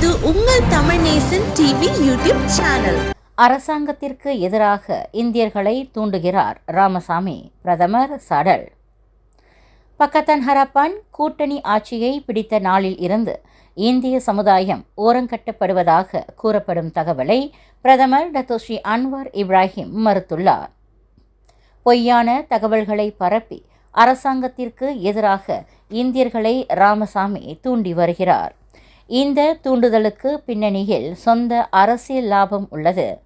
இது உங்கள் Tamil Nesan TV YouTube channel. அரசாங்கத்திற்கு எதிராக இந்தியர்களை தூண்டுகிறார் ராமசாமி பிரதமர் சடல். பக்கத்தன் ஹரப்பான் கூட்டணி ஆட்சியை பிடித்த நாளில் இருந்து இந்திய சமுதாயம் ஓரங்கட்டப்படுவதாக கூறப்படும் தகவலை பிரதமர் டத்தோஸ்ரீ அன்வார் இப்ராஹிம் மறுத்துள்ளார். பொய்யான தகவல்களை பரப்பி அரசாங்கத்திற்கு எதிராக இந்தியர்களை ராமசாமி தூண்டி வருகிறார். இந்த தூண்டுதலுக்கு பின்னணியில் சொந்த அரசியல் லாபம் உள்ளது.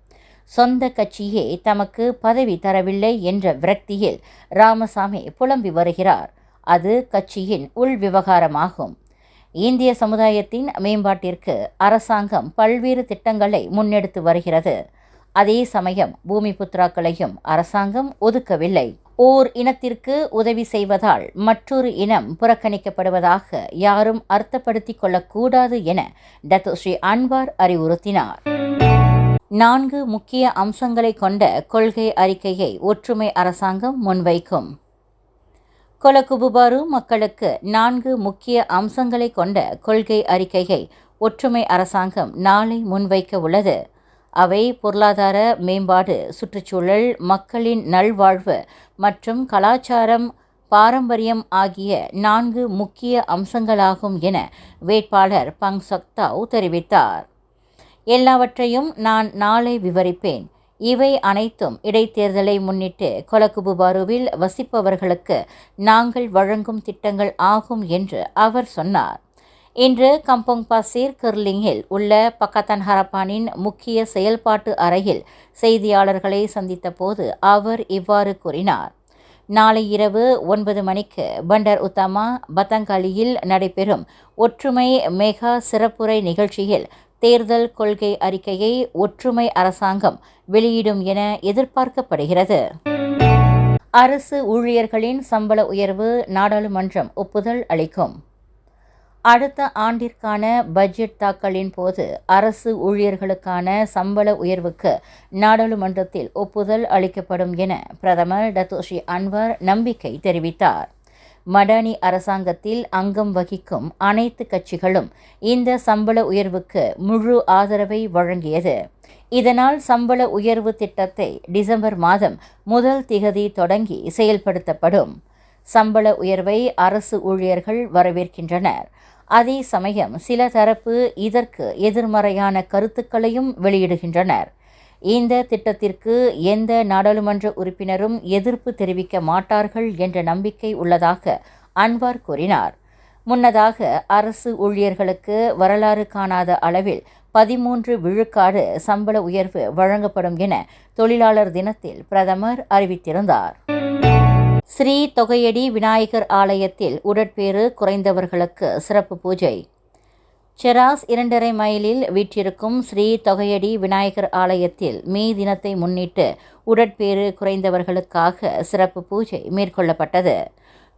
சொந்த கட்சியே தமக்கு பதவி தரவில்லை என்ற விரக்தியில் ராமசாமி புலம்பி வருகிறார். அது கட்சியின் உள் விவகாரமாகும். இந்திய சமுதாயத்தின் மேம்பாட்டிற்கு அரசாங்கம் பல்வேறு திட்டங்களை முன்னெடுத்து வருகிறது. அதே சமயம் பூமி புத்ராக்களையும் அரசாங்கம் ஒதுக்கவில்லை. ஓர் இனத்திற்கு உதவி செய்வதால் மற்றொரு இனம் புறக்கணிக்கப்படுவதாக யாரும் அர்த்தப்படுத்திக் கொள்ளக்கூடாது என டத்து ஸ்ரீ அன்வார் அறிவுறுத்தினார். நான்கு முக்கிய அம்சங்களை கொண்ட கொள்கை அறிக்கையை ஒற்றுமை அரசாங்கம் முன்வைக்கும். கொலகுபுபாரு மக்களுக்கு நான்கு முக்கிய அம்சங்களை கொண்ட கொள்கை அறிக்கையை ஒற்றுமை அரசாங்கம் நாளை முன்வைக்க உள்ளது. அவை பொருளாதார மேம்பாடு சுற்றுச்சூழல் மக்களின் நல்வாழ்வு மற்றும் கலாச்சாரம் பாரம்பரியம் ஆகிய நான்கு முக்கிய அம்சங்களாகும் என வேட்பாளர் பங் சக்தாவ் தெரிவித்தார். எல்லாவற்றையும் நான் நாளை விவரிப்பேன். இவை அனைத்தும் இடைத்தேர்தலை முன்னிட்டு கொலகுபுபாருவில் வசிப்பவர்களுக்கு நாங்கள் வழங்கும் திட்டங்கள் ஆகும் என்று அவர் சொன்னார். இன்று கம்போங் பாசீர் கிர்லிங்கில் உள்ள பக்கத்தன் ஹரப்பானின் முக்கிய செயல்பாட்டு அறையில் செய்தியாளர்களை சந்தித்தபோது அவர் இவ்வாறு கூறினார். நாளை இரவு ஒன்பது மணிக்கு பண்டர் உத்தமா பத்தங்காலியில் நடைபெறும் ஒற்றுமை மெகா சிறப்புரை நிகழ்ச்சியில் தேர்தல் கொள்கை அறிக்கையை ஒற்றுமை அரசாங்கம் வெளியிடும் என எதிர்பார்க்கப்படுகிறது. அரசு ஊழியர்களின் சம்பள உயர்வு நாடாளுமன்றம் ஒப்புதல் அளிக்கும். அடுத்த ஆண்டிற்கான பட்ஜெட் தாக்கலின் போது அரசு ஊழியர்களுக்கான சம்பள உயர்வுக்கு நாடாளுமன்றத்தில் ஒப்புதல் அளிக்கப்படும் என பிரதமர் டத்தோஷி அன்வர் நம்பிக்கை தெரிவித்தார். மடானி அரசாங்கத்தில் அங்கம் வகிக்கும் அனைத்து கட்சிகளும் இந்த சம்பள உயர்வுக்கு முழு ஆதரவை வழங்கியது. இதனால் சம்பள உயர்வு திட்டத்தை டிசம்பர் மாதம் முதல் திகதி தொடங்கி செயல்படுத்தப்படும். சம்பள உயர்வை அரசு ஊழியர்கள் வரவேற்கின்றனர். அதே சமயம் சில தரப்பு இதற்கு எதிர்மறையான கருத்துக்களையும் வெளியிடுகின்றனர். இந்த திட்டத்திற்கு எந்த நாடாளுமன்ற உறுப்பினரும் எதிர்ப்பு தெரிவிக்க மாட்டார்கள் என்ற நம்பிக்கை உள்ளதாக அன்வார் கூறினார். முன்னதாக அரசு ஊழியர்களுக்கு வரலாறு காணாத அளவில் பதிமூன்று விழுக்காடு சம்பள உயர்வு வழங்கப்படும் என தொழிலாளர் தினத்தில் பிரதமர் அறிவித்திருந்தார். ஸ்ரீ தொகையடி விநாயகர் ஆலயத்தில் உடற்பேறு குறைந்தவர்களுக்கு சிறப்பு பூஜை. செராஸ் இரண்டரை மைலில் வீற்றிருக்கும் ஸ்ரீ தொகையடி விநாயகர் ஆலயத்தில் மே தினத்தை முன்னிட்டு உடற்பேறு குறைந்தவர்களுக்காக சிறப்பு பூஜை மேற்கொள்ளப்பட்டது.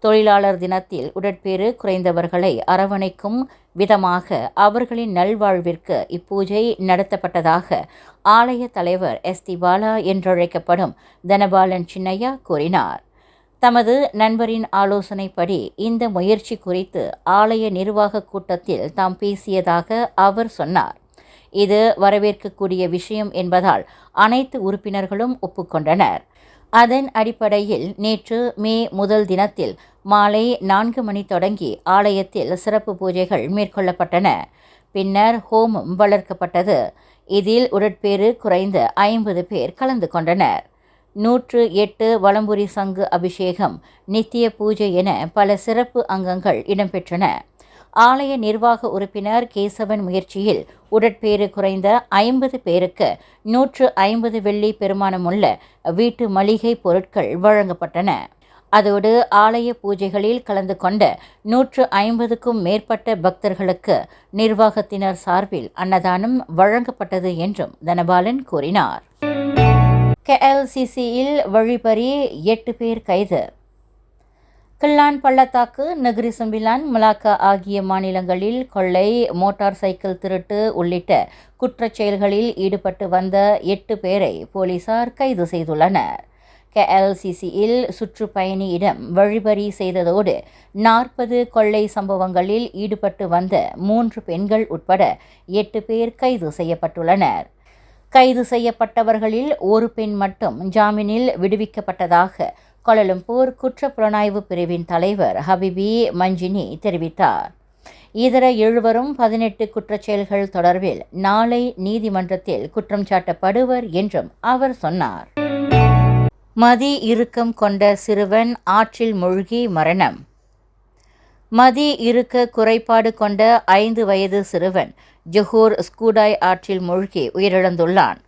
தொழிலாளர் தினத்தில் உடற்பேறு குறைந்தவர்களை அரவணைக்கும் விதமாக அவர்களின் நல்வாழ்விற்கு இப்பூஜை நடத்தப்பட்டதாக ஆலய தலைவர் எஸ் தி பாலா என்றழைக்கப்படும் தனபாலன் சின்னையா கூறினார். தமது நண்பரின் ஆலோசனைப்படி இந்த முயற்சி குறித்து ஆலய நிர்வாக கூட்டத்தில் தாம் பேசியதாக அவர் சொன்னார். இது வரவேற்கக்கூடிய விஷயம் என்பதால் அனைத்து உறுப்பினர்களும் ஒப்புக்கொண்டனர். அதன் அடிப்படையில் நேற்று மே முதல் தினத்தில் மாலை நான்கு மணி தொடங்கி ஆலயத்தில் சிறப்பு பூஜைகள் மேற்கொள்ளப்பட்டன. பின்னர் ஹோமம் வளர்க்கப்பட்டது. இதில் உடற்பேறு குறைந்த ஐம்பது பேர் கலந்து கொண்டனர். நூற்று எட்டு வலம்புரி சங்கு அபிஷேகம் நித்திய பூஜை என பல சிறப்பு அங்கங்கள் இடம்பெற்றன. ஆலய நிர்வாக உறுப்பினர் கேசவன் முயற்சியில் உடற்பேறு குறைந்த ஐம்பது பேருக்கு நூற்று ஐம்பது வெள்ளி பெருமானமுள்ள வீட்டு மளிகை பொருட்கள் வழங்கப்பட்டன. அதோடு ஆலய பூஜைகளில் கலந்து கொண்ட நூற்று ஐம்பதுக்கும் மேற்பட்ட பக்தர்களுக்கு நிர்வாகத்தினர் சார்பில் அன்னதானம் வழங்கப்பட்டது என்றும் தனபாலன் கூறினார். கேஎல்சிசியில் வழிபறி எட்டு பேர் கைது. கிள்ளான் பள்ளத்தாக்கு நெகிரி சும்பிலான் மலாக்கா ஆகிய மாநிலங்களில் கொள்ளை மோட்டார் சைக்கிள் திருட்டு உள்ளிட்ட குற்றச் செயல்களில் ஈடுபட்டு வந்த எட்டு பேரை போலீசார் கைது செய்துள்ளனர். கேஎல்சிசியில் சுற்றுப்பயணியிடம் வழிபறி செய்ததோடு நாற்பது கொள்ளை சம்பவங்களில் ஈடுபட்டு வந்த மூன்று பெண்கள் உட்பட எட்டு பேர் கைது செய்யப்பட்டுள்ளனர். கைது செய்யப்பட்டவர்களில் ஒரு பெண் மட்டும் ஜாமீனில் விடுவிக்கப்பட்டதாக கோலலம்பூர் குற்றப்புலனாய்வு பிரிவின் தலைவர் ஹபிபி மஞ்சினி தெரிவித்தார். இதர எழுவரும் பதினெட்டு குற்றச்செயல்கள் தொடர்பில் நாளை நீதிமன்றத்தில் குற்றம் சாட்டப்படுவர் என்றும் அவர் சொன்னார். மதி இறுக்கம் கொண்ட சிறுவன் ஆற்றில் மூழ்கி மரணம். மதி இருக்க குறைபாடு கொண்ட ஐந்து வயது சிறுவன் ஜொஹூர் ஸ்கூடாய் ஆற்றில் மூழ்கி உயிரிழந்துள்ளான்.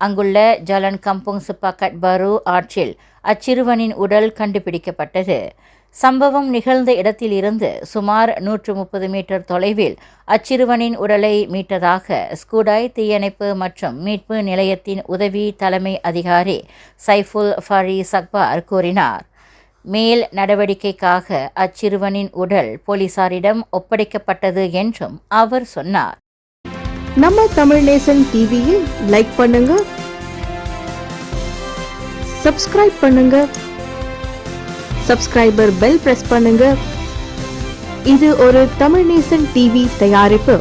அங்குள்ள ஜலன் கம்புங் சிப்பாக்கட் பரு ஆற்றில் அச்சிறுவனின் உடல் கண்டுபிடிக்கப்பட்டது. சம்பவம் நிகழ்ந்த இடத்திலிருந்து சுமார் நூற்று முப்பது மீட்டர் தொலைவில் அச்சிறுவனின் உடலை மீட்டதாக ஸ்கூடாய் தீயணைப்பு மற்றும் மீட்பு நிலையத்தின் உதவி தலைமை அதிகாரி சைஃபுல் ஃபரி சக்பார் கூறினார். மேல் நடவடிக்கைக்காக அச்சிறுவனின் உடல் போலீசாரிடம் ஒப்படைக்கப்பட்டது என்றும் அவர் சொன்னார். நம்ம தமிழ் நேசன் டிவியில் லைக் பண்ணுங்க. சப்ஸ்கிரைப் பண்ணுங்க. சப்ஸ்கிரைபர் பெல் பிரஸ் பண்ணுங்க. இது ஒரு தமிழ் நேசன் டிவி தயாரிப்பு.